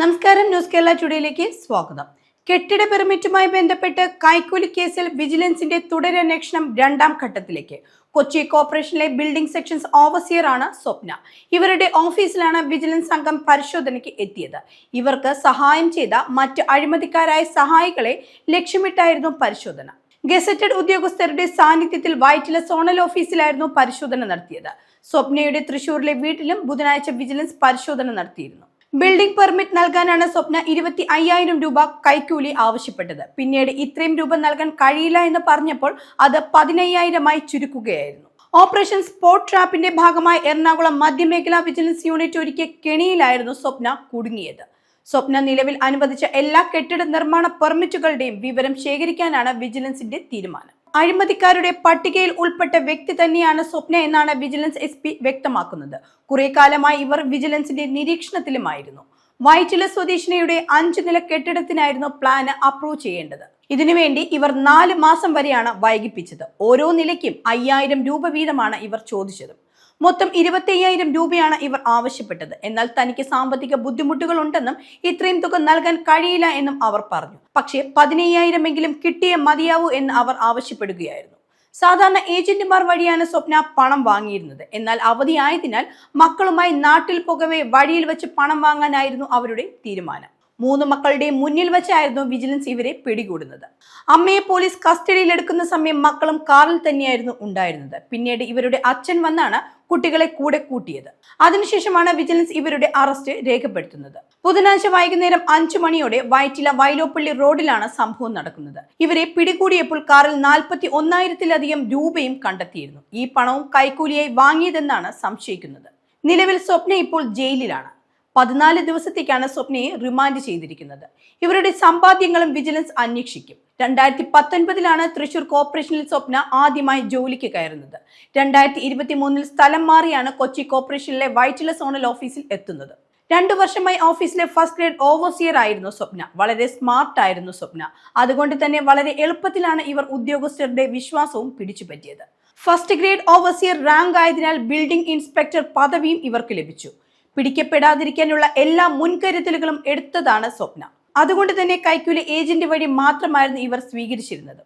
നമസ്കാരം ന്യൂസ് കേരള ടുഡേയിലേക്ക് സ്വാഗതം. കെട്ടിട പെർമിറ്റുമായി ബന്ധപ്പെട്ട് കൈക്കൂലി കേസിൽ വിജിലൻസിന്റെ തുടരന്വേഷണം രണ്ടാം ഘട്ടത്തിലേക്ക്. കൊച്ചി കോർപ്പറേഷനിലെ ബിൽഡിംഗ് സെക്ഷൻസ് ഓവർസിയർ ആണ് സ്വപ്ന. ഇവരുടെ ഓഫീസിലാണ് വിജിലൻസ് സംഘം പരിശോധനയ്ക്ക് എത്തിയത്. ഇവർക്ക് സഹായം ചെയ്ത മറ്റ് അഴിമതിക്കാരായ സഹായികളെ ലക്ഷ്യമിട്ടായിരുന്നു പരിശോധന. ഗസറ്റഡ് ഉദ്യോഗസ്ഥരുടെ സാന്നിധ്യത്തിൽ വൈറ്റില സോണൽ ഓഫീസിലായിരുന്നു പരിശോധന നടത്തിയത്. സ്വപ്നയുടെ തൃശൂരിലെ വീട്ടിലും ബുധനാഴ്ച വിജിലൻസ് പരിശോധന നടത്തിയിരുന്നു. ബിൽഡിംഗ് പെർമിറ്റ് നൽകാനാണ് സ്വപ്ന ഇരുപത്തി അയ്യായിരം രൂപ കൈക്കൂലി ആവശ്യപ്പെട്ടത്. പിന്നീട് ഇത്രയും രൂപ നൽകാൻ കഴിയില്ല എന്ന് പറഞ്ഞപ്പോൾ അത് പതിനയ്യായിരമായി ചുരുക്കുകയായിരുന്നു. ഓപ്പറേഷൻ സ്പോട്ട് ട്രാപ്പിന്റെ ഭാഗമായി എറണാകുളം മധ്യമേഖലാ വിജിലൻസ് യൂണിറ്റ് ഒരുക്കിയ കെണിയിലായിരുന്നു സ്വപ്ന കുടുങ്ങിയത്. സ്വപ്ന നിലവിൽ അനുവദിച്ച എല്ലാ കെട്ടിട നിർമ്മാണ പെർമിറ്റുകളുടെയും വിവരം ശേഖരിക്കാനാണ് വിജിലൻസിന്റെ തീരുമാനം. അഴിമതിക്കാരുടെ പട്ടികയിൽ ഉൾപ്പെട്ട വ്യക്തി തന്നെയാണ് സ്വപ്ന എന്നാണ് വിജിലൻസ് എസ് പി വ്യക്തമാക്കുന്നത്. കുറെ കാലമായി ഇവർ വിജിലൻസിന്റെ നിരീക്ഷണത്തിലുമായിരുന്നു. വൈറ്റില സ്വദേശിനിയുടെ അഞ്ചു നില കെട്ടിടത്തിനായിരുന്നു പ്ലാന് അപ്രൂവ് ചെയ്യേണ്ടത്. ഇതിനുവേണ്ടി ഇവർ നാല് മാസം വരെയാണ് വൈകിപ്പിച്ചത്. ഓരോ നിലയ്ക്കും അയ്യായിരം രൂപ വീതമാണ് ഇവർ ചോദിച്ചത്. മൊത്തം ഇരുപത്തി അയ്യായിരം രൂപയാണ് ഇവർ ആവശ്യപ്പെട്ടത്. എന്നാൽ തനിക്ക് സാമ്പത്തിക ബുദ്ധിമുട്ടുകൾ ഉണ്ടെന്നും ഇത്രയും തുക നൽകാൻ കഴിയില്ല എന്നും അവർ പറഞ്ഞു. പക്ഷേ പതിനയ്യായിരം എങ്കിലും കിട്ടിയേ മതിയാവൂ എന്ന് അവർ ആവശ്യപ്പെടുകയായിരുന്നു. സാധാരണ ഏജന്റുമാർ വഴിയാണ് സ്വപ്ന പണം വാങ്ങിയിരുന്നത്. എന്നാൽ അവധിയായതിനാൽ മക്കളുമായി നാട്ടിൽ പോകവേ വഴിയിൽ വെച്ച് പണം വാങ്ങാനായിരുന്നു അവരുടെ തീരുമാനം. മൂന്ന് മക്കളുടെയും മുന്നിൽ വെച്ചായിരുന്നു വിജിലൻസ് ഇവരെ പിടികൂടുന്നത്. അമ്മയെ പോലീസ് കസ്റ്റഡിയിലെടുക്കുന്ന സമയം മക്കളും കാറിൽ തന്നെയായിരുന്നു ഉണ്ടായിരുന്നത്. പിന്നീട് ഇവരുടെ അച്ഛൻ വന്നാണ് കുട്ടികളെ കൂടെ കൂട്ടിയത്. അതിനുശേഷമാണ് വിജിലൻസ് ഇവരുടെ അറസ്റ്റ് രേഖപ്പെടുത്തുന്നത്. ബുധനാഴ്ച വൈകുന്നേരം അഞ്ചു മണിയോടെ വയറ്റില വൈലോപ്പള്ളി റോഡിലാണ് സംഭവം നടക്കുന്നത്. ഇവരെ പിടികൂടിയപ്പോൾ കാറിൽ നാൽപ്പത്തി ഒന്നായിരത്തിലധികം രൂപയും കണ്ടെത്തിയിരുന്നു. ഈ പണവും കൈക്കൂലിയായി വാങ്ങിയതെന്നാണ് സംശയിക്കുന്നത്. നിലവിൽ സ്വപ്ന ഇപ്പോൾ ജയിലിലാണ്. പതിനാല് ദിവസത്തേക്കാണ് സ്വപ്നയെ റിമാൻഡ് ചെയ്തിരിക്കുന്നത്. ഇവരുടെ സമ്പാദ്യങ്ങളും വിജിലൻസ് അന്വേഷിക്കും. രണ്ടായിരത്തി പത്തൊൻപതിലാണ് തൃശൂർ കോർപ്പറേഷനിൽ സ്വപ്ന ആദ്യമായി ജോലിക്ക് കയറുന്നത്. രണ്ടായിരത്തി ഇരുപത്തി മൂന്നിൽ സ്ഥലം മാറിയാണ് കൊച്ചി കോർപ്പറേഷനിലെ വൈറ്റില സോണൽ ഓഫീസിൽ എത്തുന്നത്. രണ്ടു വർഷമായി ഓഫീസിലെ ഫസ്റ്റ് ഗ്രേഡ് ഓവർസിയർ ആയിരുന്നു സ്വപ്ന. വളരെ സ്മാർട്ട് ആയിരുന്നു സ്വപ്ന. അതുകൊണ്ട് തന്നെ വളരെ എളുപ്പത്തിലാണ് ഇവർ ഉദ്യോഗസ്ഥരുടെ വിശ്വാസവും പിടിച്ചുപറ്റിയത്. ഫസ്റ്റ് ഗ്രേഡ് ഓവർസിയർ റാങ്ക് ആയതിനാൽ ബിൽഡിംഗ് ഇൻസ്പെക്ടർ പദവിയും ഇവർക്ക് ലഭിച്ചു. പിടിക്കപ്പെടാതിരിക്കാനുള്ള എല്ലാ മുൻകരുതലുകളും എടുത്തതാണ് സ്വപ്ന. അതുകൊണ്ട് തന്നെ കൈക്കൂലി ഏജന്റ് വഴി മാത്രമായിരുന്നു ഇവർ സ്വീകരിച്ചിരുന്നത്.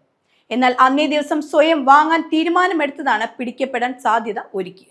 എന്നാൽ അന്നേ ദിവസം സ്വയം വാങ്ങാൻ തീരുമാനമെടുത്തതാണ് പിടിക്കപ്പെടാൻ സാധ്യത ഒരുക്കിയത്.